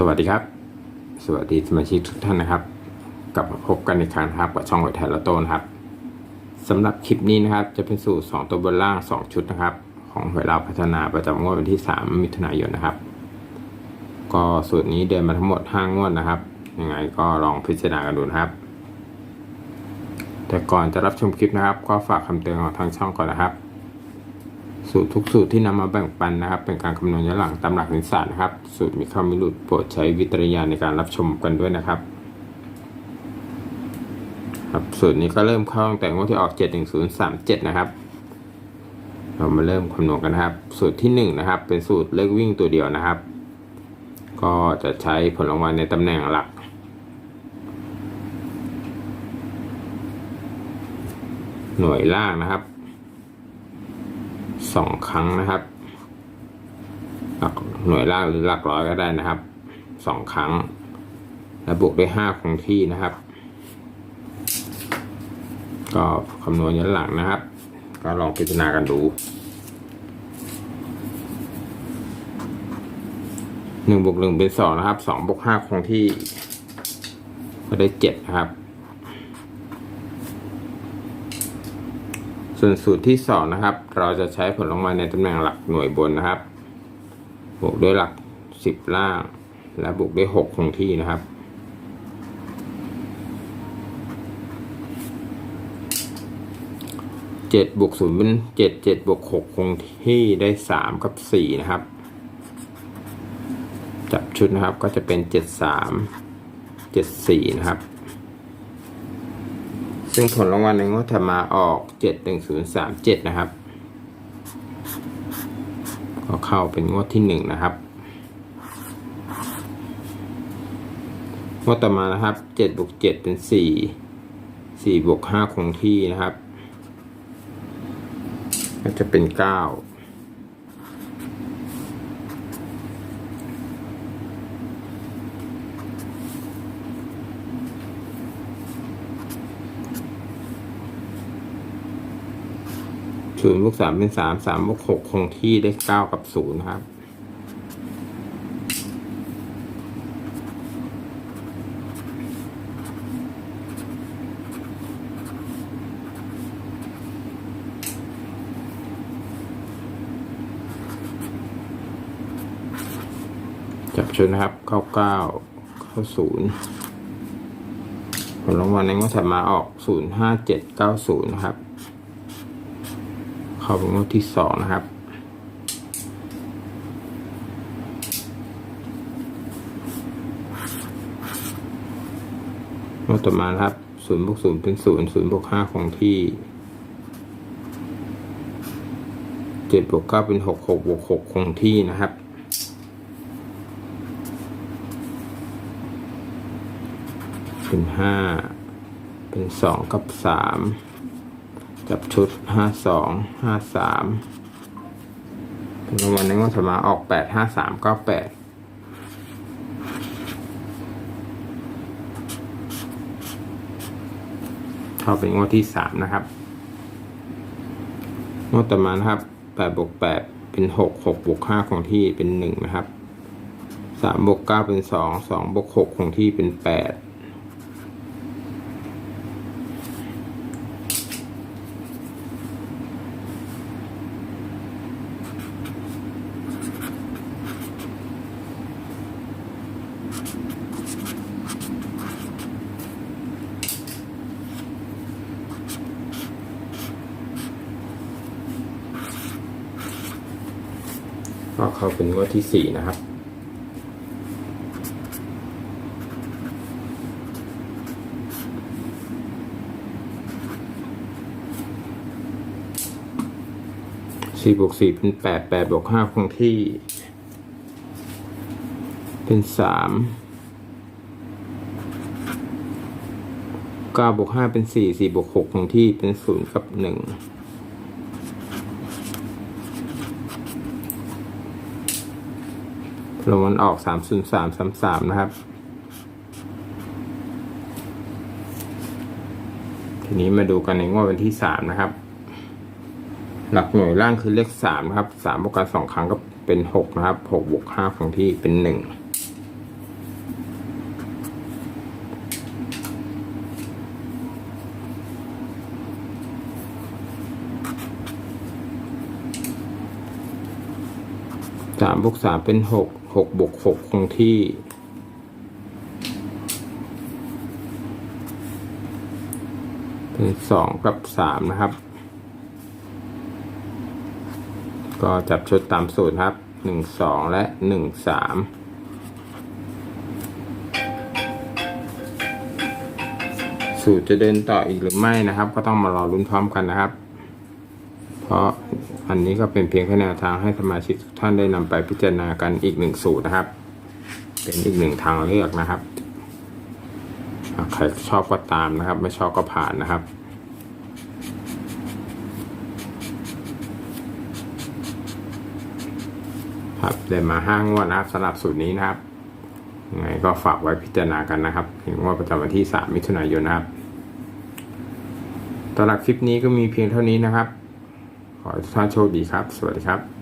สวัสดีครับ สวัสดีสมาชิกทุกท่านนะครับ กลับมาพบกันอีกครั้งครับกับช่องหอยไทยละโต้นะครับสำหรับคลิปนี้นะครับ จะเป็นสูตร 2 ตัวบนล่าง 2 ชุดนะครับ ของหวยเราวพัฒนาประจำงวดวันที่ 3 มิถุนายนนะครับ ก็สูตรนี้เดินมาทั้งหมด 5 งวดนะครับ ยังไงก็ลองพิจารณากันดูนะครับ แต่ก่อนจะรับชมคลิปนะครับ ก็ฝากคำเตือนของทางช่องก่อนนะครับ สูตรทุกสูตรที่นำมาแบ่งปันนะครับ เป็นการคำนวณย้อนหลังตามหลักวิทยาศาสตร์นะครับ สูตรมีข้อมิหลุดโปรดใช้วิจารณญาณในการรับชมกันด้วยนะครับ ครับสูตรนี้ก็เริ่มเข้าตั้งแต่งวดที่ออก 71037 นะครับ เรามาเริ่มคำนวณกันนะครับ สูตรที่ 1 นะครับ เป็นสูตรเลขวิ่งตัวเดียวนะครับ ก็จะใช้ผลรางวัลในตำแหน่งหลักหน่วยล่างนะครับ สองครั้งนะครับ หลักหน่วยล่างหรือหลักร้อยก็ได้นะครับสองครั้ง และบวกด้วยห้าคงที่นะครับ ก็คำนวณย้อนหลังนะครับ ก็ลองพิจารณากันดูหนึ่งบวกหนึ่งเป็นสองนะครับสองบวกห้าคงที่ ก็ได้เจ็ดนะครับ ส่วนสูตรที่สองนะครับ เราจะใช้ผลรางวัลในตำแหน่งหลักหน่วยบนนะครับ บวกด้วยหลักสิบล่าง และบวกด้วยหกคงที่นะครับเจ็ดบวกศูนย์เป็นเจ็ดเจ็ดบวกหกคงที่ได้สามกับสี่นะครับ จับชุดนะครับก็จะเป็นเจ็ดสามเจ็ดสี่นะครับ ซึ่งผลรางวัลในงวดถัดมาออกเจ็ดหนึ่งศูนย์สามเจ็ดนะครับ ก็เข้าเป็นงวดที่หนึ่งนะครับ งวดต่อมานะครับเจ็ดบวกเจ็ดเป็นสี่สี่บวกห้าคงที่นะครับ ก็จะเป็นเก้า ศูนย์บวกสามเป็นสามสามบวกหกคงที่ได้เก้ากับศูนย์ครับจับชุดนะครับ เข้าเก้าเข้าศูนย์ผลรางวัลในงวดถัดมาออกศูนย์ห้าเจ็ดเก้าศูนย์ครับ เข้าเป็นงวดที่สองนะครับ งวดต่อมาครับศูนย์บวกศูนย์เป็นศูนย์ศูนย์บวกห้าคงที่เจ็ดบวกเก้าเป็นหกหกบวกหกคงที่นะครับเป็นห้าเป็นสองกับสาม จับชุดห้าสองห้าสามรางวัลในงวดถัดมาออกแปดห้าสามเก้าแปดเข้าเป็นงวดที่สามนะครับ งวดต่อมานะครับแปดบวกแปดเป็นหกหกบวกห้าของที่เป็นหนึ่งนะครับสามบวกเก้าเป็นสองสองบวกหกของที่เป็นแปด ก็เข้าเป็นงวดที่สี่นะครับ สี่บวกสี่เป็นแปดแปดบวกห้าคงที่ เป็นสามเก้าบวกห้าเป็นสี่สี่บวกหกคงที่เป็นศูนย์กับหนึ่ง ลงมันออกสามศูนย์สามสามสามนะครับ ทีนี้มาดูกันในงวดวันที่สามนะครับ หลักหน่วยล่างคือเลขสามครับสามบวกกันสองครั้งก็เป็นหกนะครับหกบวกห้าคงที่เป็นหนึ่งสามบวกสามเป็นหก หกบวกหกคงที่เป็นสองกับสามนะครับ ก็จับชุดตามสูตรครับหนึ่งสองและหนึ่งสามสูตรจะเดินต่ออีกหรือไม่นะครับ ก็ต้องมารอลุ้นพร้อมกันนะครับ เพราะ อันนี้ก็เป็นเพียงแค่แนวทางให้สมาชิกทุกท่านได้นำไปพิจารณากันอีกหนึ่งสูตรนะครับ เป็นอีกหนึ่งทางเลือกนะครับใครชอบก็ตามนะครับ ไม่ชอบก็ผ่านนะครับครับเดินมาห้างวดนะครับสำหรับสูตรนี้นะครับยังไงก็ฝากไว้พิจารณากันนะครับถึงว่าประจำวันที่ 3 มิถุนายนนะครับตำหรับคลิปนี้ก็มีเพียงเท่านี้นะครับ ขอให้ทุกท่านโชคดีครับ สวัสดีครับ